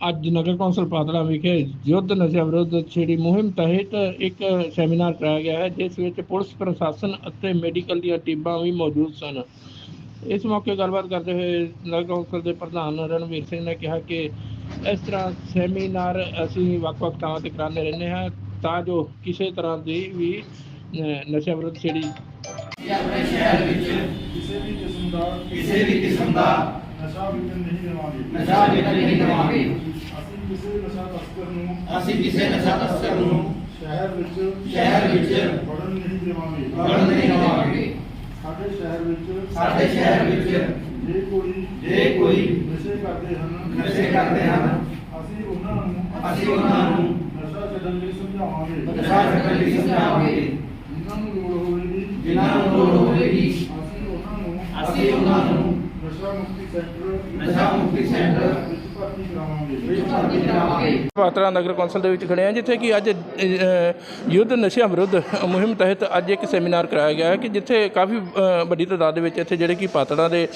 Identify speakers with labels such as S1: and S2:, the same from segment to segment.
S1: ਅੱਜ ਨਗਰ ਕੌਂਸਲ ਪਾਤੜਾ ਵਿਖੇ ਯੁੱਧ ਨਸ਼ਾ ਵਿਰੁੱਧ ਛੇੜੀ ਮੁਹਿੰਮ ਤਹਿਤ ਇੱਕ ਸੈਮੀਨਾਰ ਕਰਾਇਆ ਗਿਆ ਹੈ, ਜਿਸ ਵਿੱਚ ਪੁਲਿਸ, ਪ੍ਰਸ਼ਾਸਨ ਅਤੇ ਮੈਡੀਕਲ ਦੀਆਂ ਟੀਮਾਂ ਵੀ ਮੌਜੂਦ ਸਨ। ਇਸ ਮੌਕੇ ਗੱਲਬਾਤ ਕਰਦੇ ਹੋਏ ਨਗਰ ਕੌਂਸਲ ਦੇ ਪ੍ਰਧਾਨ ਰਣਵੀਰ ਸਿੰਘ ਨੇ ਕਿਹਾ ਕਿ ਇਸ ਤਰ੍ਹਾਂ ਸੈਮੀਨਾਰ ਅਸੀਂ ਵੱਖ-ਵੱਖ ਥਾਵਾਂ ਤੇ ਕਰਾਉਂਦੇ ਰਹਿੰਦੇ ਹਾਂ ਤਾਂ ਜੋ ਕਿਸੇ ਤਰ੍ਹਾਂ ਦੀ ਵੀ ਨਸ਼ਾ ਵਿਰੁੱਧ ਛੇੜੀ
S2: ਕਿਸੇ ਵੀ ਕਿਸਮ ਦਾ,
S3: ਕਿਸੇ ਵੀ ਕਿਸਮ ਦਾ
S2: ਨਸ਼ਾ ਵਿਕਣ ਨਹੀਂ ਦੇਵਾਂਗੇ
S3: ਨਸ਼ਾ ਵਿਕਣ ਨਹੀਂ ਦੇਵਾਂਗੇ
S2: ਅਸੀਂ ਕਿਸੇ ਨਸ਼ਾ ਤਸਕਰ ਨੂੰ
S3: ਅਸੀਂ ਕਿਸੇ ਨਸ਼ਾ ਤਸਕਰ ਨੂੰ
S2: ਸ਼ਹਿਰ ਵਿੱਚ
S3: ਸ਼ਹਿਰ ਵਿੱਚ
S2: ਵੜਨ ਨਹੀਂ ਦੇਵਾਂਗੇ
S3: ਵੜਨ ਨਹੀਂ ਦੇਵਾਂਗੇ
S2: ਸਾਡੇ ਸ਼ਹਿਰ ਵਿੱਚ
S3: ਸਾਡੇ ਸ਼ਹਿਰ ਵਿੱਚ
S2: ਜੇ ਕੋਈ
S3: ਜੇ ਕੋਈ
S2: ਨਸ਼ੇ ਕਰਦੇ ਹਨ
S3: ਨਸ਼ੇ ਕਰਦੇ ਹਨ
S2: ਅਸੀਂ ਉਹਨਾਂ ਨੂੰ
S3: ਅਸੀਂ ਉਹਨਾਂ ਨੂੰ
S2: ਨਸ਼ਾ ਛੱਡਣ ਲਈ ਸਮਝਾਵਾਂਗੇ
S3: ਨਸ਼ਾ ਛੱਡਣ ਲਈ ਸਮਝਾਵਾਂਗੇ
S2: ਜਿਨ੍ਹਾਂ ਨੂੰ ਲੋੜ ਹੋਵੇਗੀ
S3: ਜਿਨ੍ਹਾਂ ਨੂੰ ਲੋੜ ਹੋਵੇਗੀ
S2: ਅਸੀਂ ਉਹਨਾਂ ਨੂੰ
S3: ਅਸੀਂ ਉਹਨਾਂ ਨੂੰ
S2: Islamic Peace Center.
S3: Islamic Peace Center.
S2: ਵਿੱਚ
S1: ਪਾਤੜਾ ਨਗਰ ਕੌਂਸਲ ਦੇ ਵਿੱਚ ਖੜੇ ਹਾਂ ਜਿੱਥੇ ਕਿ ਅੱਜ ਯੁੱਧ ਨਸ਼ਿਆਂ ਵਿਰੁੱਧ ਮੁਹਿੰਮ ਤਹਿਤ ਅੱਜ ਇੱਕ ਸੈਮੀਨਾਰ ਕਰਾਇਆ ਗਿਆ ਹੈ ਕਿ ਜਿੱਥੇ ਕਾਫੀ ਅ, ਵੱਡੀ ਤਾਦਾਦ ਦੇ ਵਿੱਚ ਇੱਥੇ ਜਿਹੜੇ ਕਿ ਪਾਤੜਾ ਦੇ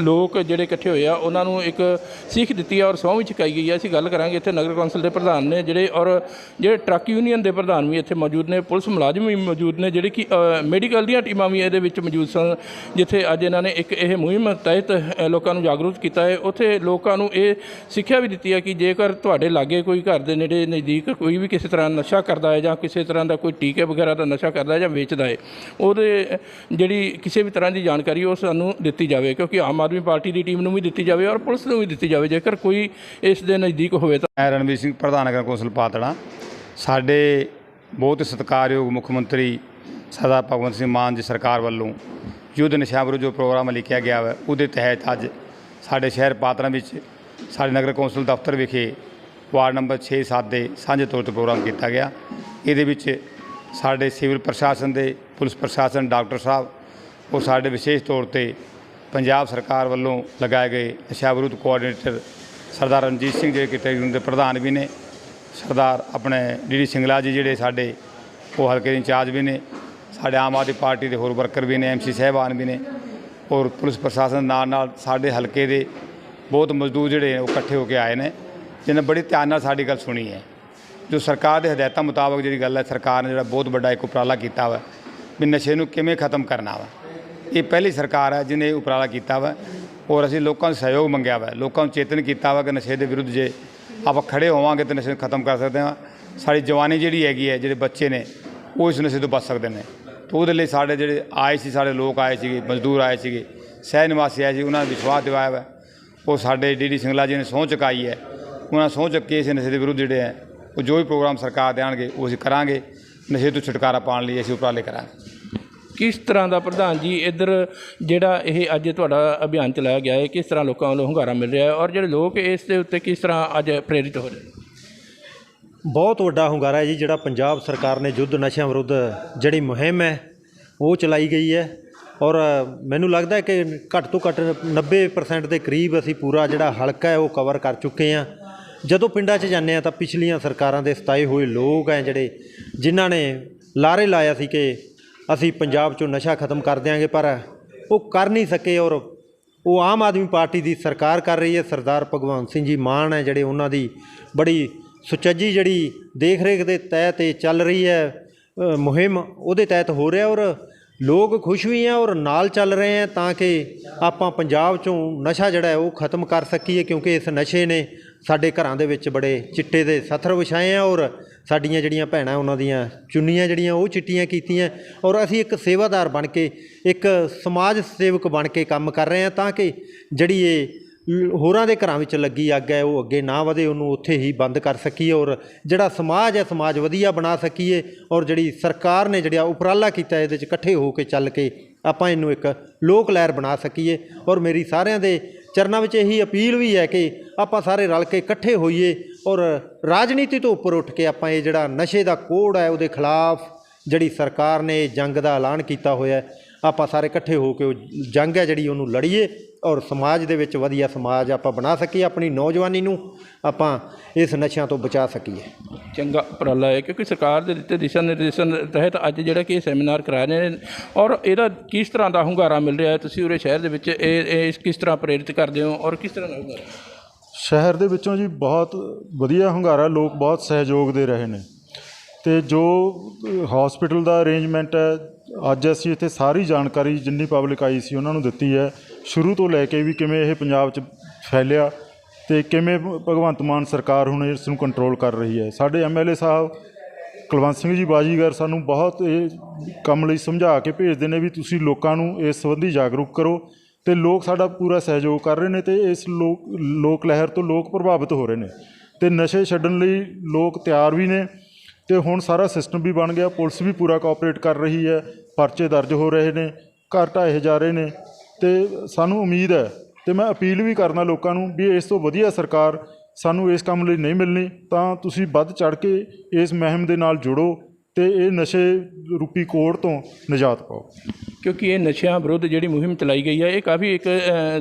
S1: ਲੋਕ ਜਿਹੜੇ ਇਕੱਠੇ ਹੋਏ ਆ ਉਹਨਾਂ ਨੂੰ ਇੱਕ ਸਿੱਖ ਦਿੱਤੀ ਆ ਔਰ ਸਹੁੰ ਵੀ ਚੁਕਾਈ ਗਈ ਹੈ ਅਸੀਂ ਗੱਲ ਕਰਾਂਗੇ ਇੱਥੇ ਨਗਰ ਕੌਂਸਲ ਦੇ ਪ੍ਰਧਾਨ ਨੇ ਜਿਹੜੇ ਔਰ ਜਿਹੜੇ ਟਰੱਕ ਯੂਨੀਅਨ ਦੇ ਪ੍ਰਧਾਨ ਵੀ ਇੱਥੇ ਮੌਜੂਦ ਨੇ ਪੁਲਿਸ ਮੁਲਾਜ਼ਮ ਵੀ ਮੌਜੂਦ ਨੇ ਜਿਹੜੇ ਕਿ ਮੈਡੀਕਲ ਦੀਆਂ ਟੀਮਾਂ ਵੀ ਇਹਦੇ ਵਿੱਚ ਮੌਜੂਦ ਸਨ ਜਿੱਥੇ ਅੱਜ ਇਹਨਾਂ ਨੇ ਇੱਕ ਇਹ ਮੁਹਿੰਮ ਤਹਿਤ ਲੋਕਾਂ ਨੂੰ ਜਾਗਰੂਕ ਕੀਤਾ ਹੈ। ਉੱਥੇ ਲੋਕਾਂ ਨੂੰ ਇਹ ਸਿੱਖਿਆ ਵੀ ਦਿੱਤੀ ਹੈ ਕਿ ਜੇਕਰ ਤੁਹਾਡੇ ਲਾਗੇ ਕੋਈ ਘਰ ਦੇ ਨੇੜੇ ਨਜ਼ਦੀਕ ਕੋਈ ਵੀ ਕਿਸੇ ਤਰ੍ਹਾਂ ਨਸ਼ਾ ਕਰਦਾ ਹੈ ਜਾਂ ਕਿਸੇ ਤਰ੍ਹਾਂ ਦਾ ਕੋਈ ਟੀਕੇ ਵਗੈਰਾ ਦਾ ਨਸ਼ਾ ਕਰਦਾ ਹੈ ਜਾਂ ਵੇਚਦਾ ਹੈ, ਉਹਦੇ ਜਿਹੜੀ ਕਿਸੇ ਵੀ ਤਰ੍ਹਾਂ ਦੀ ਜਾਣਕਾਰੀ ਉਹ ਸਾਨੂੰ ਦਿੱਤੀ ਜਾਵੇ, ਕਿਉਂਕਿ ਆਮ ਆਦਮੀ ਪਾਰਟੀ ਦੀ ਟੀਮ ਨੂੰ ਵੀ ਦਿੱਤੀ ਜਾਵੇ ਔਰ ਪੁਲਿਸ ਨੂੰ ਵੀ ਦਿੱਤੀ ਜਾਵੇ, ਜੇਕਰ ਕੋਈ ਇਸ ਦੇ ਨਜ਼ਦੀਕ ਹੋਵੇ ਤਾਂ।
S4: ਮੈਂ ਰਣਵੀਰ ਸਿੰਘ, ਪ੍ਰਧਾਨ ਨਗਰ ਕੌਂਸਲ ਪਾਤੜਾ। ਸਾਡੇ ਬਹੁਤ ਸਤਿਕਾਰਯੋਗ ਮੁੱਖ ਮੰਤਰੀ ਸਰਦਾਰ ਭਗਵੰਤ ਸਿੰਘ ਮਾਨ ਜੀ ਸਰਕਾਰ ਵੱਲੋਂ ਯੁੱਧ ਨਸ਼ਾ ਵਿਰੁੱਧ ਜੋ ਪ੍ਰੋਗਰਾਮ ਲਿਖਿਆ ਗਿਆ ਹੈ ਉਹਦੇ ਤਹਿਤ ਅੱਜ ਸਾਡੇ ਸ਼ਹਿਰ ਪਾਤੜਾ ਵਿੱਚ ਸਾਡੇ ਨਗਰ ਕੌਂਸਲ ਦਫ਼ਤਰ ਵਿਖੇ ਵਾਰਡ ਨੰਬਰ 6-7 ਦੇ ਸਾਂਝੇ ਤੌਰ ਤੇ ਪ੍ਰੋਗਰਾਮ ਕੀਤਾ ਗਿਆ। ਇਹਦੇ ਵਿੱਚ ਸਾਡੇ ਸਿਵਲ ਪ੍ਰਸ਼ਾਸਨ ਦੇ ਪੁਲਿਸ ਪ੍ਰਸ਼ਾਸਨ ਡਾਕਟਰ ਸਾਹਿਬ, ਉਹ ਸਾਡੇ ਵਿਸ਼ੇਸ਼ ਤੌਰ ਤੇ ਪੰਜਾਬ ਸਰਕਾਰ ਵੱਲੋਂ ਲਗਾਏ ਗਏ ਨਸ਼ਾ ਵਿਰੁੱਧ ਕੋਆਰਡੀਨੇਟਰ ਸਰਦਾਰ ਰਣਜੀਤ ਸਿੰਘ ਜਿਹੜੇ ਕਿ ਦੇ ਪ੍ਰਧਾਨ ਵੀ ਨੇ, ਸਰਦਾਰ ਆਪਣੇ ਡੀਡੀ ਸਿੰਗਲਾ ਜੀ ਜਿਹੜੇ ਸਾਡੇ, ਉਹ ਹਲਕੇ ਦੇ ਇੰਚਾਰਜ ਵੀ ਨੇ, ਸਾਡੇ ਆਮ ਆਦਮੀ ਪਾਰਟੀ ਦੇ ਹੋਰ ਵਰਕਰ ਵੀ ਨੇ ਐਮਸੀ ਸਾਹਿਬਾਨ ਵੀ ਨੇ ਔਰ ਪੁਲਿਸ ਪ੍ਰਸ਼ਾਸਨ ਨਾਲ ਨਾਲ ਸਾਡੇ ਹਲਕੇ ਦੇ ਬਹੁਤ ਮਜ਼ਦੂਰ ਜਿਹੜੇ ਉਹ ਇਕੱਠੇ ਹੋ ਕੇ ਆਏ ਨੇ, ਜਿਹਨੇ ਬੜੀ ਧਿਆਨ ਨਾਲ ਸਾਡੀ ਗੱਲ ਸੁਣੀ ਹੈ। ਜੋ ਸਰਕਾਰ ਦੇ ਹਦਾਇਤਾਂ ਮੁਤਾਬਕ ਜਿਹੜੀ ਗੱਲ ਹੈ, ਸਰਕਾਰ ਨੇ ਜਿਹੜਾ ਬਹੁਤ ਵੱਡਾ ਇੱਕ ਉਪਰਾਲਾ ਕੀਤਾ ਵਾ ਵੀ ਨਸ਼ੇ ਨੂੰ ਕਿਵੇਂ ਖਤਮ ਕਰਨਾ ਵਾ। ਇਹ ਪਹਿਲੀ ਸਰਕਾਰ ਹੈ ਜਿਹਨੇ ਇਹ ਉਪਰਾਲਾ ਕੀਤਾ ਵਾ ਔਰ ਅਸੀਂ ਲੋਕਾਂ ਨੂੰ ਸਹਿਯੋਗ ਮੰਗਿਆ ਵਾ। ਲੋਕਾਂ ਨੂੰ ਚੇਤਨ ਕੀਤਾ ਵਾ ਕਿ ਨਸ਼ੇ ਦੇ ਵਿਰੁੱਧ ਜੇ ਆਪਾਂ ਖੜੇ ਹੋਵਾਂਗੇ ਤਾਂ ਨਸ਼ੇ ਨੂੰ ਖਤਮ ਕਰ ਸਕਦੇ ਹਾਂ। ਸਾਡੀ ਜਵਾਨੀ ਜਿਹੜੀ ਹੈਗੀ ਹੈ, ਜਿਹੜੇ ਬੱਚੇ ਨੇ, ਉਹ ਇਸ ਨਸ਼ੇ ਤੋਂ ਬਚ ਸਕਦੇ ਨੇ। ਤਾਂ ਉਹਦੇ ਲਈ ਸਾਡੇ ਜਿਹੜੇ ਆਏ ਸੀ, ਸਾਡੇ ਲੋਕ ਆਏ ਸੀਗੇ, ਮਜ਼ਦੂਰ ਆਏ ਸੀਗੇ ਸਹਿ ਨਿਵਾਸੀ ਆਏ ਸੀ, ਉਹਨਾਂ ਨੇ ਵਿਸ਼ਵਾਸ ਦਿਵਾਇਆ ਵਾ। ਉਹ ਸਾਡੇ ਡੀਡੀ ਸਿੰਗਲਾ ਜੀ ਨੇ ਸਹੁੰ ਚੁਕਾਈ ਹੈ। ਉਹਨਾਂ ਸਹੁੰ ਚੁੱਕ ਕੇ ਇਸ ਨਸ਼ੇ ਦੇ ਵਿਰੁੱਧ ਜਿਹੜੇ ਹੈ ਉਹ ਜੋ ਵੀ ਪ੍ਰੋਗਰਾਮ ਸਰਕਾਰ ਦੇਣਗੇ ਉਹ ਅਸੀਂ ਕਰਾਂਗੇ। ਨਸ਼ੇ ਤੋਂ ਛੁਟਕਾਰਾ ਪਾਉਣ ਲਈ ਅਸੀਂ ਉਪਰਾਲੇ ਕਰਾਂਗੇ।
S1: ਕਿਸ ਤਰ੍ਹਾਂ ਦਾ ਪ੍ਰਧਾਨ ਜੀ ਇੱਧਰ ਜਿਹੜਾ ਇਹ ਅੱਜ ਤੁਹਾਡਾ ਅਭਿਆਨ ਚਲਾਇਆ ਗਿਆ ਹੈ ਕਿਸ ਤਰ੍ਹਾਂ ਲੋਕਾਂ ਵੱਲੋਂ ਹੁੰਗਾਰਾ ਮਿਲ ਰਿਹਾ ਹੈ ਔਰ ਜਿਹੜੇ ਲੋਕ ਇਸ ਦੇ ਉੱਤੇ ਕਿਸ ਤਰ੍ਹਾਂ ਅੱਜ ਪ੍ਰੇਰਿਤ ਹੋ ਰਹੇ ਨੇ?
S5: ਬਹੁਤ ਵੱਡਾ ਹੁੰਗਾਰਾ ਹੈ ਜੀ ਜਿਹੜਾ ਪੰਜਾਬ ਸਰਕਾਰ ਨੇ ਯੁੱਧ ਨਸ਼ਿਆਂ ਵਿਰੁੱਧ ਜਿਹੜੀ ਮੁਹਿੰਮ ਹੈ ਉਹ ਚਲਾਈ ਗਈ ਹੈ। ਔਰ ਮੈਨੂੰ ਲੱਗਦਾ ਕਿ ਘੱਟ ਤੋਂ ਘੱਟ 90% ਦੇ ਕਰੀਬ ਅਸੀਂ ਪੂਰਾ ਜਿਹੜਾ ਹਲਕਾ ਹੈ, ਉਹ ਕਵਰ ਕਰ ਚੁੱਕੇ ਹਾਂ। ਜਦੋਂ ਪਿੰਡਾਂ 'ਚ ਜਾਂਦੇ ਆ ਤਾਂ ਪਿਛਲੀਆਂ ਸਰਕਾਰਾਂ ਦੇ ਸਤਾਏ ਹੋਏ ਲੋਕ ਹੈ ਜਿਹੜੇ, ਜਿਨ੍ਹਾਂ ਨੇ ਲਾਰੇ ਲਾਇਆ ਸੀ ਕਿ ਅਸੀਂ ਪੰਜਾਬ 'ਚੋਂ ਨਸ਼ਾ ਖਤਮ ਕਰ ਦਿਆਂਗੇ, ਪਰ ਉਹ ਕਰ ਨਹੀਂ ਸਕੇ ਔਰ ਉਹ ਆਮ ਆਦਮੀ ਪਾਰਟੀ ਦੀ ਸਰਕਾਰ ਕਰ ਰਹੀ ਹੈ। ਸਰਦਾਰ ਭਗਵੰਤ ਸਿੰਘ ਜੀ ਮਾਨ ਹੈ ਜਿਹੜੇ ਉਹਨਾਂ ਦੀ ਬੜੀ ਸੁਚੱਜੀ ਜਿਹੜੀ ਦੇਖ ਰੇਖ ਦੇ ਤਹਿਤ ਇਹ ਚੱਲ ਰਹੀ ਹੈ ਮੁਹਿੰਮ ਉਹਦੇ ਤਹਿਤ ਹੋ ਰਿਹਾ ਔਰ ਲੋਕ ਖੁਸ਼ ਵੀ ਆ ਔਰ ਨਾਲ ਚੱਲ ਰਹੇ ਆ ਤਾਂ ਕਿ ਆਪਾਂ ਪੰਜਾਬ ਚੋਂ ਨਸ਼ਾ ਜਿਹੜਾ ਉਹ ਖਤਮ ਕਰ ਸਕੀਏ, ਕਿਉਂਕਿ ਇਸ ਨਸ਼ੇ ਨੇ ਸਾਡੇ ਘਰਾਂ ਦੇ ਵਿੱਚ ਬੜੇ ਚਿੱਟੇ ਦੇ ਸਥਰ ਵਿਛਾਏ ਆ ਔਰ ਸਾਡੀਆਂ ਜਿਹੜੀਆਂ ਭੈਣਾਂ ਉਹਨਾਂ ਦੀਆਂ ਚੁੰਨੀਆਂ ਜਿਹੜੀਆਂ ਉਹ ਚਿੱਟੀਆਂ ਕੀਤੀਆਂ। ਔਰ ਅਸੀਂ ਇੱਕ ਸੇਵਾਦਾਰ ਬਣ ਕੇ, ਇੱਕ ਸਮਾਜ ਸੇਵਕ ਬਣ ਕੇ ਕੰਮ ਕਰ ਰਹੇ ਹਾਂ ਤਾਂ ਕਿ ਜਿਹੜੀ ਇਹ ਹੋਰਾਂ ਦੇ ਘਰਾਂ ਵਿੱਚ ਲੱਗੀ ਅੱਗ ਹੈ, ਉਹ ਅੱਗੇ ਨਾ ਵਧੇ, ਉਹਨੂੰ ਉੱਥੇ ਹੀ ਬੰਦ ਕਰ ਸਕੀਏ ਔਰ ਜਿਹੜਾ ਸਮਾਜ ਹੈ, ਸਮਾਜ ਵਧੀਆ ਬਣਾ ਸਕੀਏ ਔਰ ਜਿਹੜੀ ਸਰਕਾਰ ਨੇ ਜਿਹੜਾ ਉਪਰਾਲਾ ਕੀਤਾ, ਇਹਦੇ 'ਚ ਇਕੱਠੇ ਹੋ ਕੇ ਚੱਲ ਕੇ ਆਪਾਂ ਇਹਨੂੰ ਇੱਕ ਲੋਕ ਲਹਿਰ ਬਣਾ ਸਕੀਏ ਔਰ ਮੇਰੀ ਸਾਰਿਆਂ ਦੇ ਚਰਨਾਂ ਵਿੱਚ ਇਹੀ ਅਪੀਲ ਵੀ ਹੈ ਕਿ ਆਪਾਂ ਸਾਰੇ ਰਲ ਕੇ ਇਕੱਠੇ ਹੋਈਏ ਔਰ ਰਾਜਨੀਤੀ ਤੋਂ ਉੱਪਰ ਉੱਠ ਕੇ ਆਪਾਂ ਇਹ ਜਿਹੜਾ ਨਸ਼ੇ ਦਾ ਕੋੜ ਹੈ, ਉਹਦੇ ਖਿਲਾਫ ਜਿਹੜੀ ਸਰਕਾਰ ਨੇ ਜੰਗ ਦਾ ਐਲਾਨ ਕੀਤਾ ਹੋਇਆ ਆਪਾਂ ਸਾਰੇ ਇਕੱਠੇ ਹੋ ਕੇ ਉਹ ਜੰਗ ਹੈ ਜਿਹੜੀ ਉਹਨੂੰ ਲੜੀਏ ਔਰ ਸਮਾਜ ਦੇ ਵਿੱਚ ਵਧੀਆ ਸਮਾਜ ਆਪਾਂ ਬਣਾ ਸਕੀਏ ਆਪਣੀ ਨੌਜਵਾਨੀ ਨੂੰ ਆਪਾਂ ਇਸ ਨਸ਼ਿਆਂ ਤੋਂ ਬਚਾ ਸਕੀਏ।
S1: ਚੰਗਾ ਉਪਰਾਲਾ ਹੈ ਕਿਉਂਕਿ ਸਰਕਾਰ ਦੇ ਦਿੱਤੇ ਦਿਸ਼ਾ ਨਿਰਦੇਸ਼ਾਂ ਦੇ ਤਹਿਤ ਅੱਜ ਜਿਹੜਾ ਕਿ ਇਹ ਸੈਮੀਨਾਰ ਕਰਾ ਰਹੇ ਨੇ ਔਰ ਇਹਦਾ ਕਿਸ ਤਰ੍ਹਾਂ ਦਾ ਹੁੰਗਾਰਾ ਮਿਲ ਰਿਹਾ ਹੈ? ਤੁਸੀਂ ਉਰੇ ਸ਼ਹਿਰ ਦੇ ਵਿੱਚ ਇਹ ਇਹ ਇਸ ਕਿਸ ਤਰ੍ਹਾਂ ਪ੍ਰੇਰਿਤ ਕਰਦੇ ਹੋ ਔਰ ਕਿਸ ਤਰ੍ਹਾਂ ਦਾ ਹੁੰਗਾਰਾ?
S6: ਸ਼ਹਿਰ ਦੇ ਵਿੱਚੋਂ ਜੀ ਬਹੁਤ ਵਧੀਆ ਹੁੰਗਾਰਾ ਲੋਕ ਬਹੁਤ ਸਹਿਯੋਗ ਦੇ ਰਹੇ ਨੇ। ਤੇ ਜੋ ਹਸਪੀਟਲ ਦਾ ਅਰੇਂਜਮੈਂਟ ਹੈ ਅੱਜ ਅਸੀਂ ਇੱਥੇ ਸਾਰੀ ਜਾਣਕਾਰੀ ਜਿੰਨੀ ਪਬਲਿਕ ਆਈ ਸੀ ਉਹਨਾਂ ਨੂੰ ਦਿੱਤੀ ਹੈ। ਸ਼ੁਰੂ ਤੋਂ ਲੈ ਕੇ ਵੀ ਕਿਵੇਂ ਇਹ ਪੰਜਾਬ 'ਚ ਫੈਲਿਆ ਤੇ ਕਿਵੇਂ ਭਗਵੰਤ ਮਾਨ ਸਰਕਾਰ ਹੁਣ ਇਸ ਨੂੰ ਕੰਟਰੋਲ ਕਰ ਰਹੀ ਹੈ। ਸਾਡੇ ਐਮਐਲਏ ਸਾਹਿਬ ਕੁਲਵੰਤ ਸਿੰਘ ਜੀ ਬਾਜੀਗਰ ਸਾਨੂੰ ਬਹੁਤ ਇਹ ਕੰਮ ਲਈ ਸਮਝਾ ਕੇ ਭੇਜਦੇ ਨੇ ਵੀ ਤੁਸੀਂ ਲੋਕਾਂ ਨੂੰ ਇਸ ਸੰਬੰਧੀ ਜਾਗਰੂਕ ਕਰੋ ਤੇ ਲੋਕ ਸਾਡਾ ਪੂਰਾ ਸਹਿਯੋਗ ਕਰ ਰਹੇ ਨੇ ਤੇ ਇਸ ਲੋਕ ਲੋਕ ਲਹਿਰ ਤੋਂ ਲੋਕ ਪ੍ਰਭਾਵਿਤ ਹੋ ਰਹੇ ਨੇ। ਤੇ ਨਸ਼ੇ ਛੱਡਣ ਲਈ ਲੋਕ ਤਿਆਰ ਵੀ ਨੇ ਤੇ ਹੁਣ ਸਾਰਾ ਸਿਸਟਮ ਵੀ ਬਣ ਗਿਆ, ਪੁਲਿਸ ਵੀ ਪੂਰਾ ਕੋਆਪਰੇਟ ਕਰ ਰਹੀ ਹੈ। ਪਰਚੇ ਦਰਜ ਹੋ ਰਹੇ ਨੇ, ਘਰ ਢਾਏ ਜਾ ਰਹੇ ਨੇ ਤੇ ਸਾਨੂੰ ਉਮੀਦ ਹੈ ਤੇ ਮੈਂ ਅਪੀਲ ਵੀ ਕਰਨਾ ਲੋਕਾਂ ਨੂੰ ਵੀ ਇਸ ਤੋਂ ਵਧੀਆ ਸਰਕਾਰ ਸਾਨੂੰ ਇਸ ਕੰਮ ਲਈ ਨਹੀਂ ਮਿਲਣੀ, ਤਾਂ ਤੁਸੀਂ ਵੱਧ ਚੜ ਕੇ ਇਸ ਮੁਹਿੰਮ ਦੇ ਨਾਲ ਜੁੜੋ ਤੇ ਇਹ ਨਸ਼ੇ ਰੂਪੀ ਕੋੜ ਤੋਂ ਨਿਜਾਤ ਪਾਓ।
S1: ਕਿਉਂਕਿ ਇਹ ਨਸ਼ਿਆਂ ਵਿਰੁੱਧ ਜਿਹੜੀ ਮੁਹਿੰਮ ਚਲਾਈ ਗਈ ਹੈ, ਇਹ ਕਾਫੀ ਇੱਕ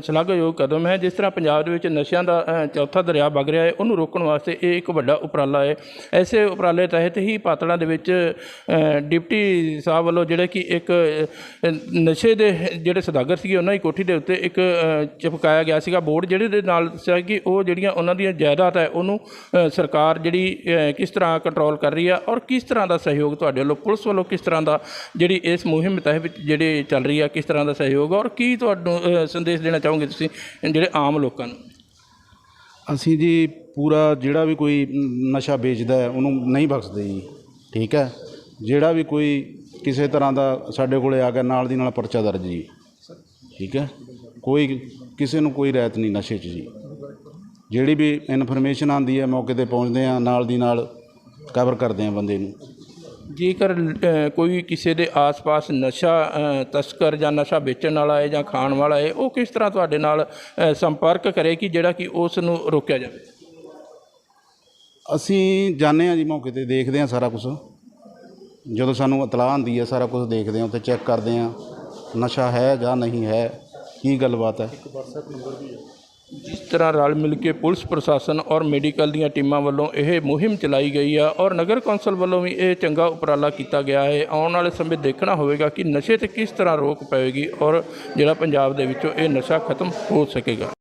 S1: ਸ਼ਲਾਘਾਯੋਗ ਕਦਮ ਹੈ, ਜਿਸ ਤਰ੍ਹਾਂ ਪੰਜਾਬ ਦੇ ਵਿੱਚ ਨਸ਼ਿਆਂ ਦਾ ਚੌਥਾ ਦਰਿਆ ਵਗ ਰਿਹਾ ਹੈ, ਉਹਨੂੰ ਰੋਕਣ ਵਾਸਤੇ ਇਹ ਇੱਕ ਵੱਡਾ ਉਪਰਾਲਾ ਹੈ। ਐਸੇ ਉਪਰਾਲੇ ਤਹਿਤ ਹੀ ਪਾਤੜਾਂ ਦੇ ਵਿੱਚ ਡਿਪਟੀ ਸਾਹਿਬ ਵੱਲੋਂ ਜਿਹੜਾ ਕਿ ਇੱਕ ਨਸ਼ੇ ਦੇ ਜਿਹੜੇ ਸਦਾਗਰ ਸੀਗੇ, ਉਹਨਾਂ ਦੀ ਕੋਠੀ ਦੇ ਉੱਤੇ ਇੱਕ ਚਿਪਕਾਇਆ ਗਿਆ ਸੀਗਾ। ਬੋਰਡ ਜਿਹੜੇ ਦੇ ਨਾਲ ਸੀਗਾ ਕਿ ਉਹ ਜਿਹੜੀਆਂ ਉਹਨਾਂ ਦੀਆਂ ਜਾਇਦਾਦ ਹੈ, ਉਹਨੂੰ ਸਰਕਾਰ ਜਿਹੜੀ ਕਿਸ ਤਰ੍ਹਾਂ ਕੰਟਰੋਲ ਕਰ ਰਹੀ ਹੈ ਔਰ ਕਿਸ ਤਰ੍ਹਾਂ ਦਾ ਸਹਿਯੋਗ ਤੁਹਾਡੇ ਵੱਲੋਂ, ਪੁਲਿਸ ਵੱਲੋਂ ਕਿਸ ਤਰ੍ਹਾਂ ਦਾ ਜਿਹੜੀ ਇਸ ਮੁਹਿੰਮ ਤਹਿਤ ਵਿੱਚ ਜਿਹੜੀ ਚੱਲ ਰਹੀ ਹੈ ਕਿਸ ਤਰ੍ਹਾਂ ਦਾ ਸਹਿਯੋਗ ਆ ਔਰ ਕੀ ਤੁਹਾਨੂੰ ਸੰਦੇਸ਼ ਦੇਣਾ ਚਾਹੋਗੇ ਤੁਸੀਂ ਜਿਹੜੇ ਆਮ ਲੋਕਾਂ ਨੂੰ?
S7: ਅਸੀਂ ਜੀ ਪੂਰਾ ਜਿਹੜਾ ਵੀ ਕੋਈ ਨਸ਼ਾ ਵੇਚਦਾ ਹੈ, ਉਹਨੂੰ ਨਹੀਂ ਬਖਸ਼ਦੇ ਜੀ, ਠੀਕ ਹੈ? ਜਿਹੜਾ ਵੀ ਕੋਈ ਕਿਸੇ ਤਰ੍ਹਾਂ ਦਾ ਸਾਡੇ ਕੋਲੇ ਆ ਗਿਆ, ਨਾਲ ਦੀ ਨਾਲ ਪਰਚਾ ਦਰਜ ਜੀ, ਠੀਕ ਹੈ? ਕੋਈ ਕਿਸੇ ਨੂੰ ਕੋਈ ਰਹਿਤ ਨਹੀਂ ਨਸ਼ੇ 'ਚ ਜੀ। ਜਿਹੜੀ ਵੀ ਇਨਫੋਰਮੇਸ਼ਨ ਆਉਂਦੀ ਹੈ, ਮੌਕੇ ਤੇ ਪਹੁੰਚਦੇ ਆ ਨਾਲ ਦੀ ਨਾਲ ਕਵਰ ਕਰਦੇ ਆ ਬੰਦੇ ਨੂੰ।
S1: ਜੇਕਰ ਕੋਈ ਕਿਸੇ ਦੇ ਆਸ-ਪਾਸ ਨਸ਼ਾ ਤਸਕਰ ਜਾਂ ਨਸ਼ਾ ਵੇਚਣ ਵਾਲਾ ਹੈ ਜਾਂ ਖਾਣ ਵਾਲਾ ਹੈ, ਉਹ ਕਿਸ ਤਰ੍ਹਾਂ ਤੁਹਾਡੇ ਨਾਲ ਸੰਪਰਕ ਕਰੇ ਕਿ ਜਿਹੜਾ ਕਿ ਉਸ ਨੂੰ ਰੋਕਿਆ ਜਾਵੇ?
S7: ਅਸੀਂ ਜਾਂਦੇ ਆ ਜੀ ਮੌਕੇ ਤੇ, ਦੇਖਦੇ ਆ ਸਾਰਾ ਕੁਝ ਜਦੋਂ ਸਾਨੂੰ ਇਤਲਾਹ ਆਉਂਦੀ ਹੈ, ਸਾਰਾ ਕੁਝ ਦੇਖਦੇ ਆ ਉੱਥੇ ਚੈੱਕ ਕਰਦੇ ਆ ਨਸ਼ਾ ਹੈ ਜਾਂ ਨਹੀਂ ਹੈ, ਕੀ ਗੱਲਬਾਤ ਹੈ।
S1: ਜਿਸ ਤਰ੍ਹਾਂ ਰਲ ਮਿਲ ਕੇ ਪੁਲਿਸ ਪ੍ਰਸ਼ਾਸਨ ਔਰ ਮੈਡੀਕਲ ਦੀਆਂ ਟੀਮਾਂ ਵੱਲੋਂ ਇਹ ਮੁਹਿੰਮ ਚਲਾਈ ਗਈ ਆ ਔਰ ਨਗਰ ਕੌਂਸਲ ਵੱਲੋਂ ਵੀ ਇਹ ਚੰਗਾ ਉਪਰਾਲਾ ਕੀਤਾ ਗਿਆ ਹੈ। ਆਉਣ ਵਾਲੇ ਸਮੇਂ ਦੇਖਣਾ ਹੋਵੇਗਾ ਕਿ ਨਸ਼ੇ ਤੇ ਕਿਸ ਤਰ੍ਹਾਂ ਰੋਕ ਪਵੇਗੀ ਔਰ ਜਿਹੜਾ ਪੰਜਾਬ ਦੇ ਵਿੱਚੋਂ ਇਹ ਨਸ਼ਾ ਖਤਮ ਹੋ ਸਕੇਗਾ।